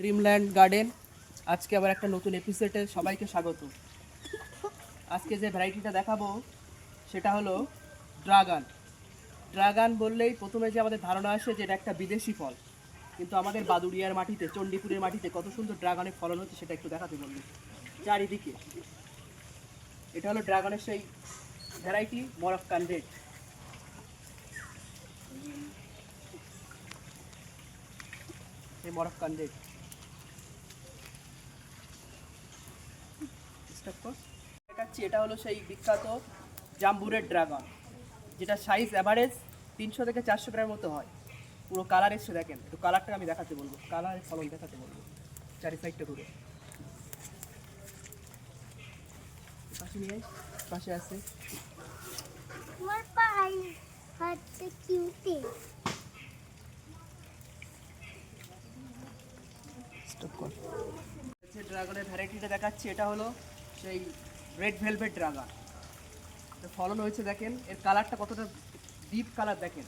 Dreamland garden আজকে আবার একটা নতুন এপিসোডে সবাইকে স্বাগত। আজকে যে ভ্যারাইটিটা দেখাবো, সেটা হলো ড্রাগন ড্রাগন বললেই প্রথমে যে আমাদের ধারণা আসে যে এটা একটা বিদেশি ফল। কিন্তু আমাদের বাদুড়িয়ার মাটিতে, চণ্ডীপুরের মাটিতে কত সুন্দর ড্রাগনের ফলন হচ্ছে সেটা একটু দেখাতে বলব। চারিদিকে। এটা হলো ড্রাগনের সেই ভ্যারাইটি মরক্কান রেড এই মরক্কান রেড দেখাচ্ছি এটা হলো সেই বিখ্যাত জাম্বুরের ড্রাগন যেটা সাইজ অ্যাভারেজ তিনশো থেকে চারশো গ্রামের মতো হয়। পুরো কালার এসছে দেখেন। একটু কালারটা আমি দেখাতে বলব। কালারের ফলন দেখাতে বলব। চারি সাইডটা ঘুরে। পাশে নিয়ে পাশে আছে। ড্রাগনের ভ্যারাইটিটা দেখাচ্ছি। এটা হলো সেই রেড ভেলভেট ড্রাগন ফলন হয়েছে দেখেন, এর কালারটা কতটা ডিপ কালার দেখেন।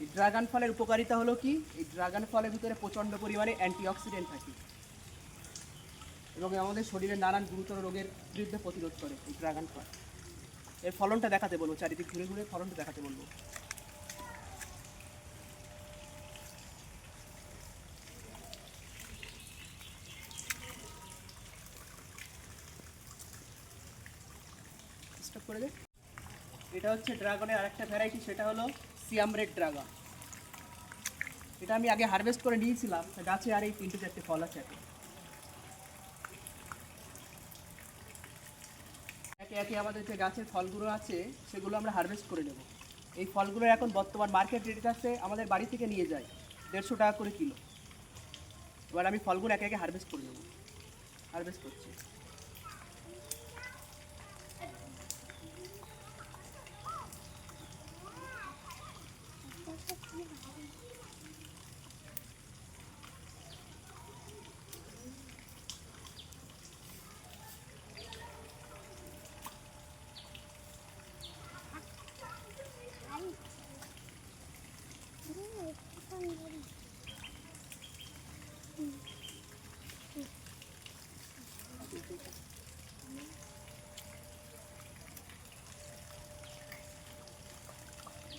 এই ড্রাগন ফলের উপকারিতা হলো কি? এই ড্রাগন ফলের ভিতরে প্রচণ্ড পরিমাণে অ্যান্টিঅক্সিডেন্ট থাকে। এবং আমাদের শরীরে নানান গুরুতর রোগের বিরুদ্ধে প্রতিরোধ করে এই ড্রাগন ফল। এর ফলনটা দেখাতে বলব, চারিদিক ঘুরে ঘুরে ফলনটা দেখাতে বলব। স্টপ করে দে। এটা হচ্ছে ড্রাগনের আরেকটা ভ্যারাইটি সেটা হলো সিয়াম রেড ড্রাগন এটা আমি আগে হারভেস্ট করে নিয়েছিলাম গাছে আর এই তিনটে চারটে ফল আছে একে একে আমাদের যে গাছের ফলগুলো আছে, সেগুলো আমরা হারভেস্ট করে নেব। এই ফলগুলো এখন বর্তমান মার্কেট রেট আছে, আমাদের বাড়ি থেকে নিয়ে যায়, দেড়শো টাকা করে কিলো। এবার আমি ফলগুলো একে একে হারভেস্ট করে নেব। হারভেস্ট করছি।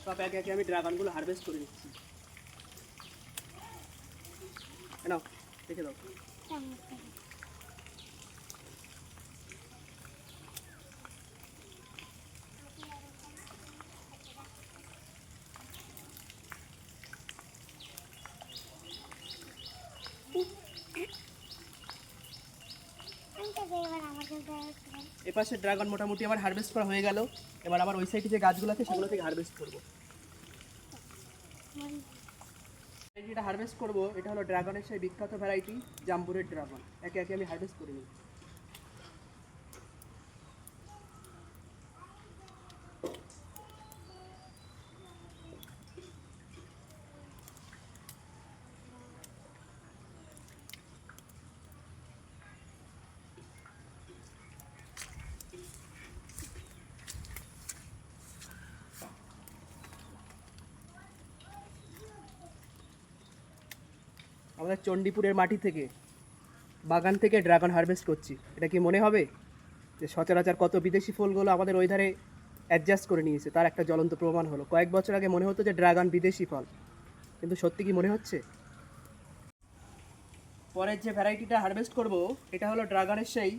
সব একে একে আমি ড্রাগনগুলো হারভেস্ট করে নাও, দেখে দাও। এপাশে ড্রাগন মোটামুটি আমার হারভেস্ট করা হয়ে গেল। এবার আমার ওই সাইডে যে গাছগুলো আছে সেগুলো থেকে হারভেস্ট করব এই যেটা হারভেস্ট করব, এটা হলো ড্রাগনের সেই বিখ্যাত ভ্যারাইটি জাম্বুরের ড্রাগন একে একে আমি হারভেস্ট করে নিই। আমাদের চণ্ডীপুরের মাটি থেকে, বাগান থেকে ড্রাগন হারভেস্ট করছি। এটা কি মনে হবে? যে সচরাচর কত বিদেশি ফুলগুলো আমাদের ওই ধারে অ্যাডজাস্ট করে নিয়েছে, তার একটা জ্বলন্ত প্রমাণ হলো। কয়েক বছর আগে মনে হতো যে ড্রাগন বিদেশি ফল, কিন্তু সত্যি কি মনে হচ্ছে? পরের যে ভ্যারাইটিটা হারভেস্ট করব, এটা হলো ড্রাগনের সেই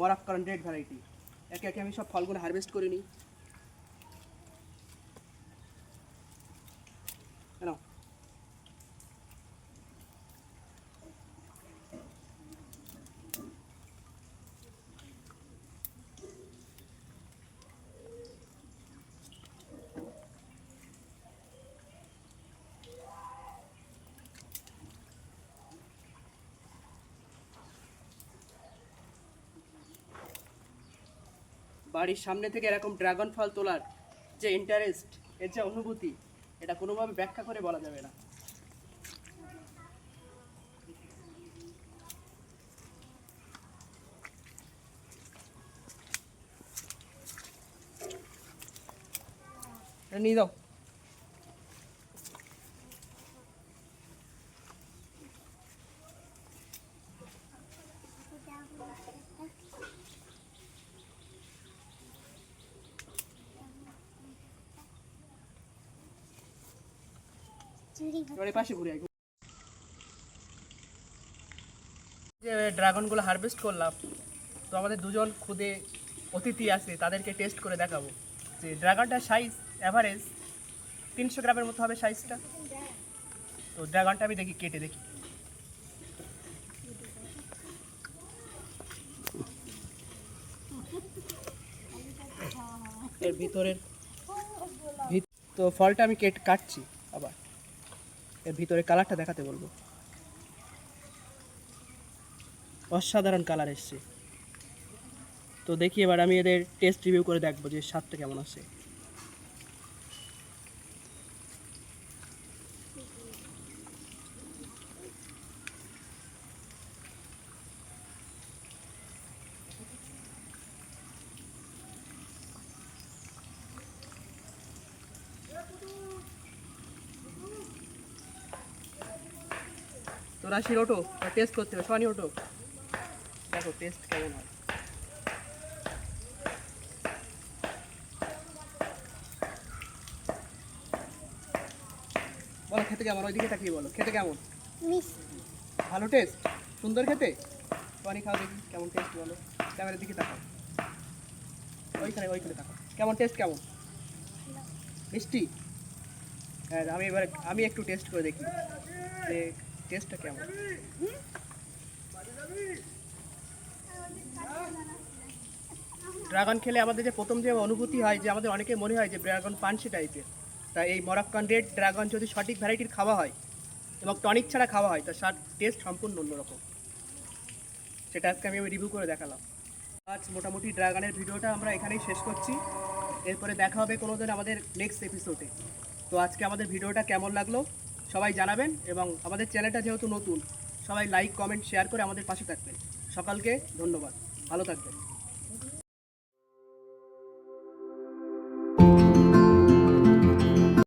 মরাক্কান রেড ভ্যারাইটি একে একে আমি সব ফলগুলো হারভেস্ট করে নিই। কেন বাড়ির সামনে থেকে এরকম ড্রাগন ফল তোলার যে ইন্টারেস্ট এর যে অনুভূতি, এটা কোনোভাবে ব্যাখ্যা করে বলা যাবে না। নিয়ে যাও। যে ড্রাগনগুলো হারভেস্ট করলাম, তো আমাদের দুজন খুদে অতিথি আছে, তাদেরকে টেস্ট করে দেখাবো। যে ড্রাগনটার সাইজ অ্যাভারেজ তিনশো গ্রামের মতো হবে সাইজটা তো ড্রাগনটা আমি দেখি, কেটে দেখি। এর ভিতরের ভিত- তো ফলটা আমি কেট কাটছি। এর ভিতরে কালারটা দেখাতে বলব। অসাধারণ কালার এসছে। তো দেখি এবার আমি এদের টেস্ট রিভিউ করে দেখব যে স্বাদটা কেমন আছে। রাশির ওটো টেস্ট করতে হবে সোয়ানি ওটো দেখো টেস্ট কেমন হয়। বলো খেতে কেমন? ওইদিকে তাকিয়ে বলো খেতে কেমন? ভালো টেস্ট সুন্দর খেতে? সোয়ানি খাও দেখি কেমন টেস্ট বলো। ক্যামেরার দিকে তাকাও। ওইখানে ওইখানে তাকাও। কেমন টেস্ট কেমন? মিষ্টি? হ্যাঁ আমি এবার আমি একটু টেস্ট করে দেখি। যে টেস্টটা কেমন? ড্রাগন খেলে আমাদের যে প্রথম যে অনুভূতি হয়, যে আমাদের অনেকে মনে হয় যে ড্রাগন পানসি টাইপের। তা এই মরাক্কান রেড ড্রাগন যদি সঠিক ভ্যারাইটির খাওয়া হয় এবং টনিক ছাড়া খাওয়া হয় তার স্বাদ টেস্ট সম্পূর্ণ অন্যরকম। সেটা আজকে আমি রিভিউ করে দেখালাম। আজ মোটামুটি ড্রাগনের ভিডিওটা আমরা এখানেই শেষ করছি। এরপরে দেখা হবে কোনো দিন আমাদের নেক্সট এপিসোডে তো আজকে আমাদের ভিডিওটা কেমন লাগল? সবাই জানাবেন এবং আমাদের চ্যানেলটা যেহেতু নতুন, সবাই লাইক কমেন্ট শেয়ার করে আমাদের পাশে থাকবেন। সকালকে ধন্যবাদ। ভালো থাকবেন।